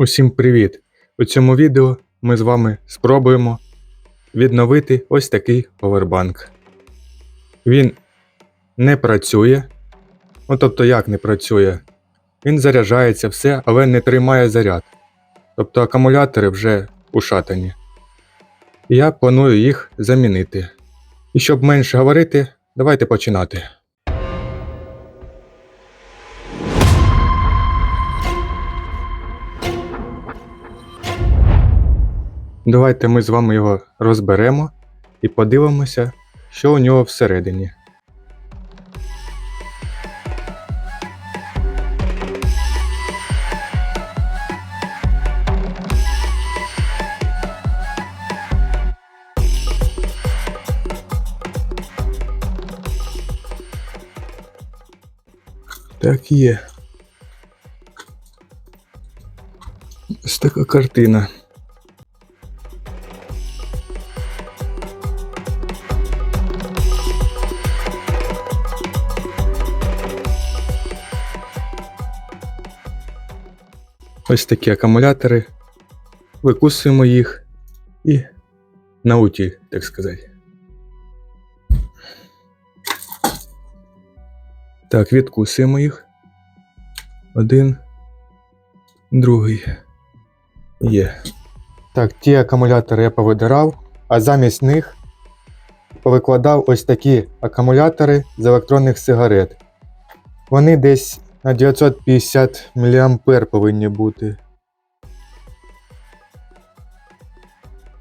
Усім привіт! У цьому відео ми з вами спробуємо відновити ось такий повербанк. Він не працює. Ну тобто як не працює? Він заряджається все, але не тримає заряд. Тобто акумулятори вже ушатані. Я планую їх замінити. І щоб менше говорити, давайте починати. Давайте ми з вами його розберемо і подивимося, що у нього всередині. Так є. Ось така картина. Ось такі акумулятори. Викусуємо їх і на утіль, так сказати. Так, відкусуємо їх. Один. Другий. Є. Так, ті акумулятори я повидирав, а замість них повикладав ось такі акумулятори з електронних сигарет. Вони десь на 950 мА повинні бути.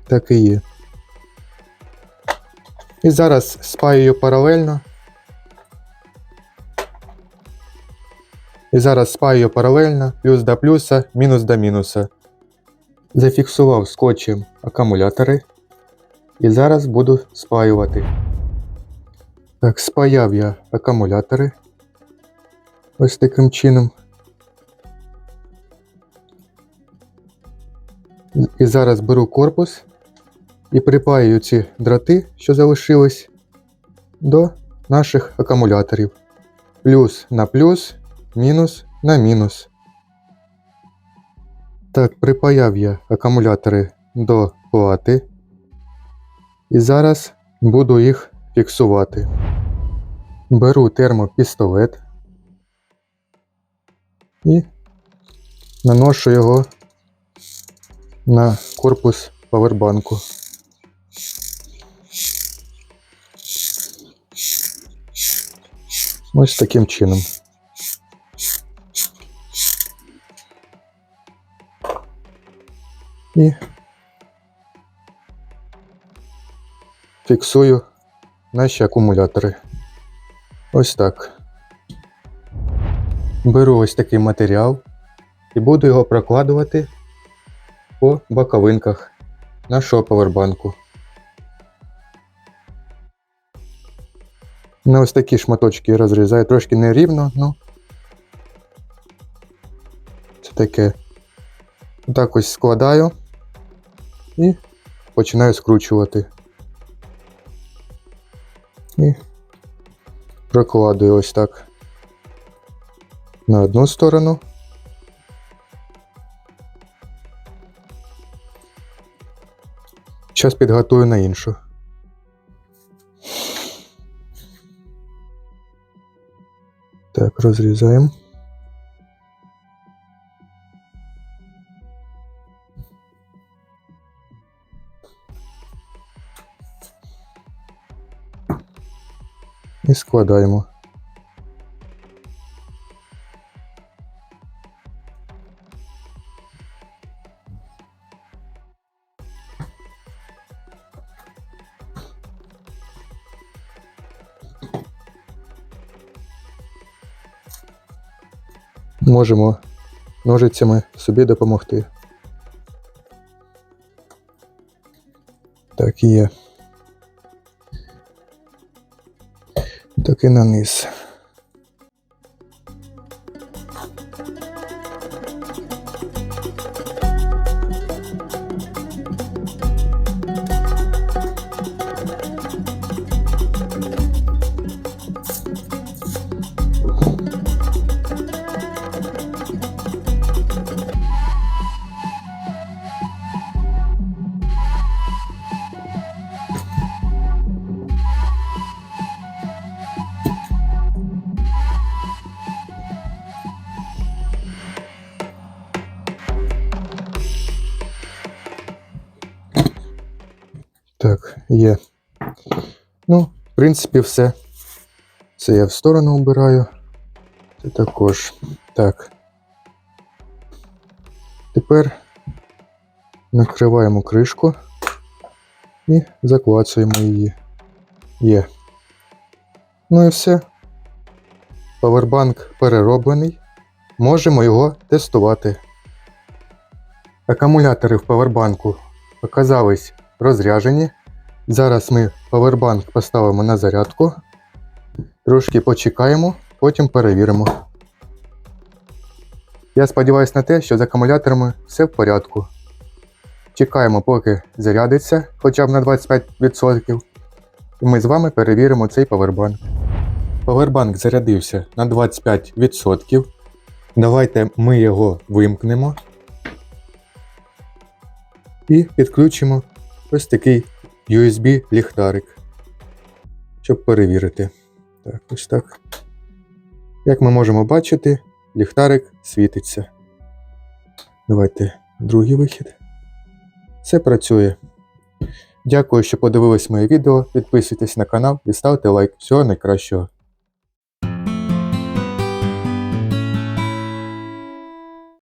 Так і є. І зараз спаюю паралельно. І зараз спаюю паралельно плюс до плюса, мінус до мінуса. Зафіксував скотчем акумулятори. І зараз буду спаювати. Так, спаяв я акумулятори. Ось таким чином. І зараз беру корпус і припаюю ці дроти, що залишились, до наших акумуляторів. Плюс на плюс, мінус на мінус. Так, припаяв я акумулятори до плати. І зараз буду їх фіксувати. Беру термопістолет і наношу його на корпус павербанку. Ось таким чином. І фіксую наші акумулятори. Ось так. Беру ось такий матеріал і буду його прокладувати по боковинках нашого повербанку. На ось такі шматочки розрізаю, трошки нерівно, ну це таке. Так ось складаю і починаю скручувати. І прокладую ось так на одну сторону. Зараз підготую на іншу. Так, розрізаємо. І складаємо. Можемо ножицями собі допомогти. Так є. Так і на низ. Є. Ну, в принципі, все. Це я в сторону обираю. Це також. Так. Тепер накриваємо кришку і заклацуємо її. Є. Ну і все. Павербанк перероблений. Можемо його тестувати. Акумулятори в павербанку оказались розряжені. Зараз ми павербанк поставимо на зарядку. Трошки почекаємо, потім перевіримо. Я сподіваюся на те, що з акумуляторами все в порядку. Чекаємо, поки зарядиться хоча б на 25%. І ми з вами перевіримо цей павербанк. Павербанк зарядився на 25%. Давайте ми його вимкнемо і підключимо ось такий USB-ліхтарик, щоб перевірити. Так, ось так. Як ми можемо бачити, ліхтарик світиться. Давайте другий вихід. Все працює. Дякую, що подивились моє відео. Підписуйтесь на канал і ставте лайк. Всього найкращого.